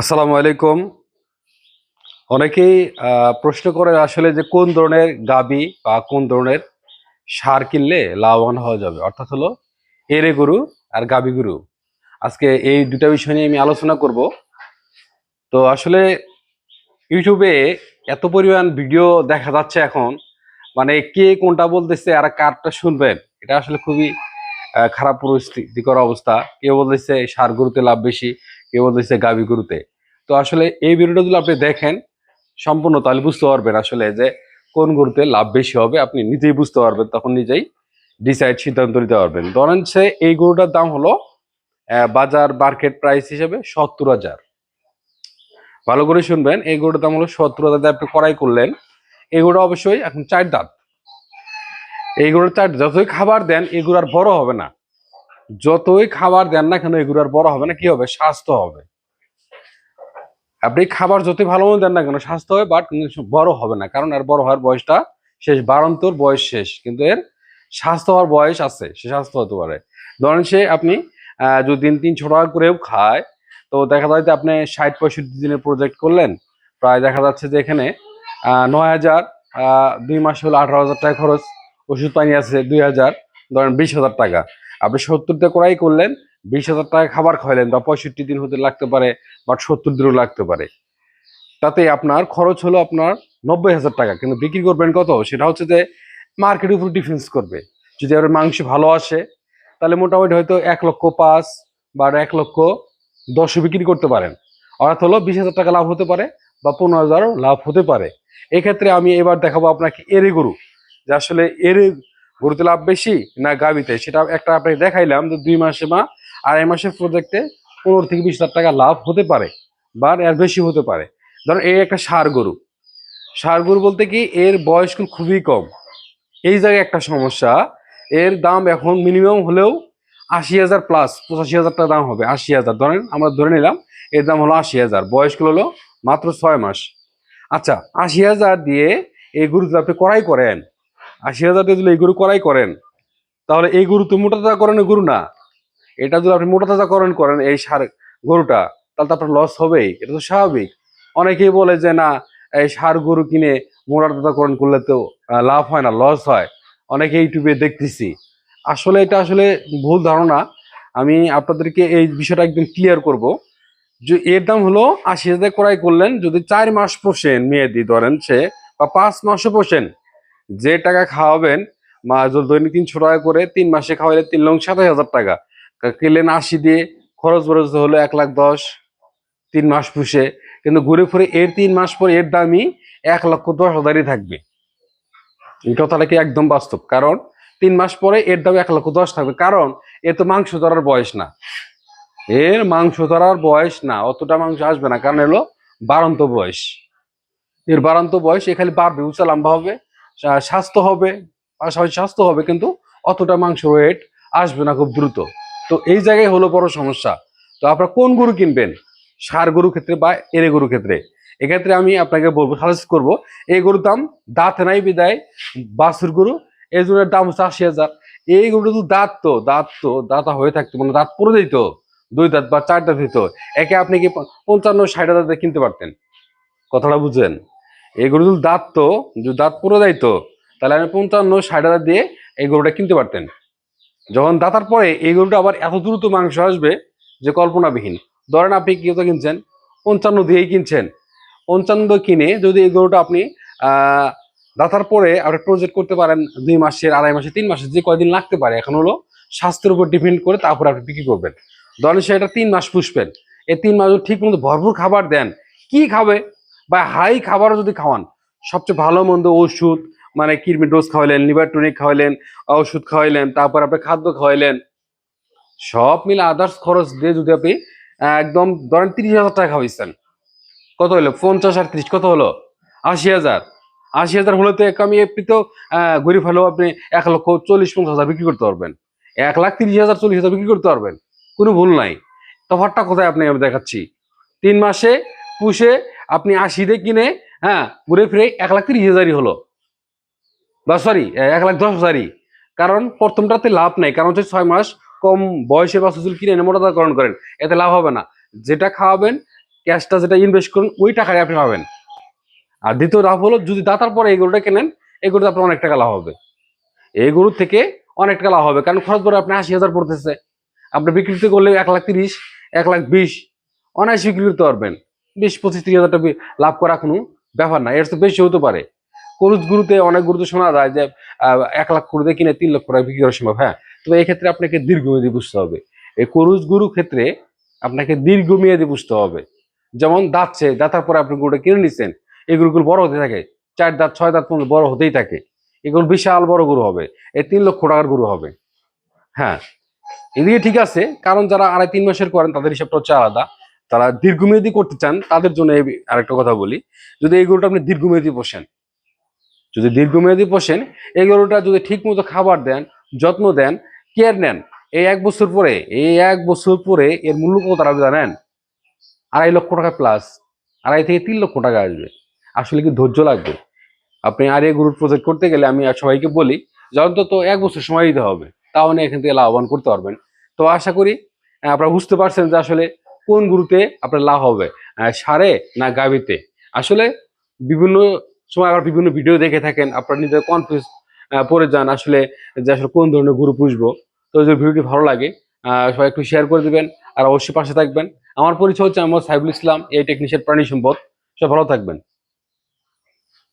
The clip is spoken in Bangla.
আসসালামু আলাইকুম। অনেকেই প্রশ্ন করে আসলে যে কোন ধরনের গাবি বা কোন ধরনের সার কিনলে লাভবান হওয়া যাবে? অর্থাৎ হলো এরে গরু আর গাবি গরু। আজকে এই দুটা বিষয় নিয়ে আমি আলোচনা করব। তো আসলে ইউটিউবে এত পরিমাণ ভিডিও দেখা যাচ্ছে এখন। মানে কে কোনটা বলতেছে আর কারটা শুনবেন? এটা আসলে খুবই খারাপ পরিস্থিতিকর অবস্থা। কেউ বলতেছে সার গরুতে লাভ বেশি কেউ বলতেছে গাবি গরুতে। তো আসলে এই ভিডিওটা যদি আপনি দেখেন, সম্পূর্ণ তাহলে বুঝতে পারবেন আসলে যে কোন গরুতে লাভ বেশি হবে। আপনি নিজেই বুঝতে পারবেন, তখন নিজেই ডিসাইড সিদ্ধান্ত নিতে পারবেন। ধরেন সে এই গরুটার দাম হলো বাজার মার্কেট প্রাইস হিসেবে সত্তর হাজার। ভালো করে শুনবেন, এই গরুটার দাম হলো সত্তর হাজার। আপনি কড়াই করলেন, এই গরুটা অবশ্যই এখন চার দাঁত। এই গরুর চার যতই খাবার দেন, এই গরু আর বড় হবে না। যতই খাবার দেন না কেন, এগুলো আর বড় হবে না, কি হবে? স্বাস্থ্য হবে। আপনি খাবার যতই ভালো মতো দেন না কেন, স্বাস্থ্য হবে বাট বড় হবে না। কারণ আর বড় হওয়ার বয়সটা শেষ, বারন্তর বয়স শেষ। কিন্তু এর স্বাস্থ্য হওয়ার বয়স আছে, সে স্বাস্থ্য হতে পারে। ধরেন সে আপনি যদি দিন তিন ছ টাকা করেও খায়, তো দেখা যায় যে আপনি ষাট পঁয়ষট্টি দিনের প্রজেক্ট করলেন, প্রায় দেখা যাচ্ছে যে এখানে নয় হাজার দুই মাস হলো আঠারো হাজার টাকা খরচ, ওষুধ পানি আছে দুই হাজার, ধরেন বিশ হাজার টাকা। আপনি সত্তরটা করাই করলেন, বিশ হাজার টাকা খাবার খাওয়াইলেন বা পঁয়ষট্টি দিন হতে লাগতে পারে, বা সত্তর দিনও লাগতে পারে। তাতে আপনার খরচ হলো আপনার নব্বই হাজার টাকা। কিন্তু বিক্রি করবেন কত? সেটা হচ্ছে যে মার্কেটের উপর ডিফেন্স করবে। যদি আপনার মাংস ভালো আসে, তাহলে মোটামুটি হয়তো এক লক্ষ পাঁচ বা এক লক্ষ দশে বিক্রি করতে পারেন। অর্থাৎ হলো বিশ হাজার টাকা লাভ হতে পারে, বা পনেরো হাজারও লাভ হতে পারে। এক্ষেত্রে আমি এবার দেখাবো আপনাকে এরে গরু। যে আসলে এরে গরুতে লাভ বেশি না গাবিতে? সেটা একটা আপনাকে দেখাইলাম যে দুই মাসে বা আড়াই মাসের প্রজেক্টে পনেরো থেকে বিশ হাজার টাকা লাভ হতে পারে বা এর বেশি হতে পারে। ধরুন এই একটা সার গরু। সার গরু বলতে কি এর বয়স খুবই কম। এই জায়গায় একটা সমস্যা, এর দাম এখন মিনিমাম হলেও আশি হাজার প্লাস পঁচাশি হাজার টাকা দাম হবে, আশি হাজার। ধরেন আমরা ধরে নিলাম এর দাম হলো আশি হাজার বয়সগুলো হলো মাত্র ছয় মাস। আচ্ছা আশি হাজার দিয়ে এই গরু যদি আপনি করাই করেন। আশি হাজার যদি এই গরু করাই করেন। তাহলে এই গরু তো মোটা তাজা করেন গরু না। এটা যদি আপনি মোটা তাজা করেন করেন এই সার গরুটা, তাহলে তো আপনার লস হবেই। এটা তো স্বাভাবিক। অনেকেই বলে যে, না, এই সার গরু কিনে মোটা তাজা করণ করলে তো লাভ হয় না লস হয়। অনেকে ইউটিউবে দেখতেছি। আসলে এটা আসলে ভুল ধারণা। আমি আপনাদেরকে এই বিষয়টা একদম ক্লিয়ার করব। যে, এর দাম হলো আশি হাজার ক্রয় করলেন। যদি চার মাস পোষেন মেয়াদি, ধরেন সে, বা পাঁচ মাসও পোষেন যে টাকা খাওয়াবেন দৈনিক তিনশো টাকা করে, তিন মাসে খাওয়াইলে তিন লক্ষ সাতাশ হাজার টাকা। কা- কিনলেন আশি দিয়ে, খরচ বরচ হলো এক লাখ দশ, তিন মাস পুষে। কিন্তু ঘুরে ফিরে এর তিন মাস পরে এর দামই এক লক্ষ দশ হাজারই থাকবে। এই কথাটা কি একদম বাস্তব? কারণ তিন মাস পরে এর দাম এক লক্ষ দশ থাকবে। কারণ এর তো মাংস ধরার বয়স না। এর মাংস ধরার বয়স না, অতটা মাংস আসবে না। কারণ এলো বাড়ন্ত বয়স। এর বাড়ন্ত বয়স, এ খালি বাড়বে, উঁচা লম্বা হবে। স্বাস্থ্য হবে, পাশাপাশি স্বাস্থ্য হবে, কিন্তু অতটা মাংস ওয়েট আসবে না খুব দ্রুত। তো এই জায়গায় হলো বড় সমস্যা। তো আপনারা কোন গরু কিনবেন? সার গরু ক্ষেত্রে বা এরে গরু ক্ষেত্রে? এক্ষেত্রে আমি আপনাকে বলব সাজেস্ট করব, এই গরুর দাম দাঁত নাই বিদায়, বাছুর গরু, এই জন্য দাম হচ্ছে আশি হাজার। এই গরুটা তো দাঁত তো দাঁত তো, দাঁতা হয়ে থাকতো মানে দাঁত পড়ে দিত, দুই দাঁত বা চার দাঁত দিত। একে আপনি কি পঞ্চান্ন, ষাট হাজার কিনতে পারতেন? কথাটা বুঝছেন এই গরু যদি দাঁত তো, যদি দাঁত পড়ে যাইতো তাহলে আপনি পঞ্চান্ন, ষাট হাজার দিয়ে এই গরুটা কিনতে পারতেন। যখন দাঁতার পরে এই গরুটা আবার এত দ্রুত মাংস আসবে যে কল্পনাবিহীন। ধরেন আপনি কত কিনছেন? পঞ্চান্ন দিয়েই কিনছেন। পঞ্চান্ন কিনে যদি এই গরুটা আপনি দাঁতার পরে আপনি প্রজেক্ট করতে পারেন দুই মাসের, আড়াই মাসের, তিন মাসের, যে কয়দিন লাগতে পারে, এখন হলো স্বাস্থ্যের উপর ডিপেন্ড করে তারপর আপনি বিক্রি করবেন। ধরেন সেটা তিন মাস পুষবেন। এই তিন মাস ঠিক মতো ভরপুর খাবার দেন, কি খাবে? বা হাই খাবারও যদি খাওয়ান সবচেয়ে ভালো মন্দ ওষুধ মানে কিডনি ডোজ খাওয়াইলেন লিভার টনিক খাওয়াইলেন ওষুধ খাওয়াইলেন তারপর আপনি খাদ্য খাওয়াইলেন সব মিলে আদার্স খরচ দিয়ে যদি আপনি একদম ধরেন তিরিশ হাজার টাকা খাওয়াইছেন কত হলো? পঞ্চাশ আর ত্রিশ কত হলো? আশি হাজার। আশি হাজার হলে তো আমি আহ, গরিব হলেও আপনি এক লক্ষ চল্লিশ পঞ্চাশ হাজার বিক্রি করতে পারবেন। এক লাখ তিরিশ হাজার চল্লিশ হাজার বিক্রি করতে পারবেন। কোনো ভুল নাই। তফাৎটা কোথায় আপনি আমি দেখাচ্ছি? তিন মাসে পুষে আপনি আশি দিয়ে কিনে হ্যাঁ ঘুরে ফিরে এক লাখ তিরিশ হাজারই হলো। বা সরি এক লাখ দশ হাজারই। কারণ প্রথমটাতে লাভ নাই, কারণ হচ্ছে ছয় মাস কম বয়সে বা সুজুল কিনে এনে মোটাতাকরণ করেন, এতে লাভ হবে না। যেটা খাওয়াবেন, ক্যাশটা যেটা ইনভেস্ট করুন, ওই টাকায় আপনি পাবেন। আর দ্বিতীয় লাভ হলো, যদি দাতার পরে এই গরুটা কেনেন, এই গরুতে আপনার অনেক টাকা লাভ হবে। এই গরুর থেকে অনেক টাকা লাভ হবে, কারণ খরচ ধরে আপনি আশি হাজার পড়তেছে। আপনি বিক্রি করলে এক লাখ তিরিশ, এক লাখ বিশ, অনায়াসে বিক্রি করতে পারবেন। বিশ পঁচিশ তিরিশ হাজার টাকা লাভ করা কোনো ব্যাপার না। এর তো বেশি হতে পারে। করুজ গুরুতে অনেক গুরুতে শোনা যায় যে এক লাখ করুতে কিনে তিন লক্ষ টাকা বিক্রি করা সম্ভব হ্যাঁ? তবে এই ক্ষেত্রে আপনাকে দীর্ঘমেয়াদী বুঝতে হবে। এই করুজ গুরু ক্ষেত্রে আপনাকে দীর্ঘমেয়াদী বুঝতে হবে। যেমন দাঁতছে দাঁতার পরে আপনি গরুটা কিনে নিচ্ছেন এই গরুগুলো বড় হতে থাকে। চার দাঁত, ছয় দাঁত পর্যন্ত বড় হতেই থাকে। এগুলো বিশাল বড় গরু হবে। এই তিন লক্ষ টাকার গরু হবে। হ্যাঁ। এদিকে ঠিক আছে, কারণ যারা আড়াই তিন মাসের করেন, তাদের হিসাবটা হচ্ছে আলাদা। তারা দীর্ঘমেয়াদী করতে চান, তাদের জন্য আরেকটা কথা বলি। যদি এই গরুটা আপনি দীর্ঘমেয়াদী পোষেন, যদি দীর্ঘমেয়াদী পোষেন, এই গরুটা যদি ঠিক মতো খাবার দেন, যত্ন দেন, কেয়ার নেন, এই এক বছর পরে, এই এক বছর পরে এর মূল্য কত তারা জানেন? আড়াই লক্ষ টাকা প্লাস আড়াই থেকে তিন লক্ষ টাকা আসবে। আসলে কি ধৈর্য লাগবে? আপনি আর এই গরুর প্রজেক্ট করতে গেলে আমি সবাইকে বলি যে অন্তত এক বছর সময় দিতে হবে। তাহলে এখান থেকে লাভবান করতে পারবেন। তো আশা করি, আপনারা বুঝতে পারছেন যে আসলে কোন গরুতে আপনার লাভ হবে? সারে না গাবিতে? আসলে বিভিন্ন সময় আবার বিভিন্ন ভিডিও দেখে থাকেন, আপনারা নিজের কনফিউজ পরে যান আসলে যে আসলে কোন ধরনের গুরু পুষবো। তো যদি ভিডিওটি ভালো লাগে। সবাই একটু শেয়ার করে দেবেন আর অবশ্যই পাশে থাকবেন। আমার পরিচয় হচ্ছে আমার সাইবুল ইসলাম, এই টেকনিশিয়ান প্রাণী সম্পদ। সব ভালো থাকবেন।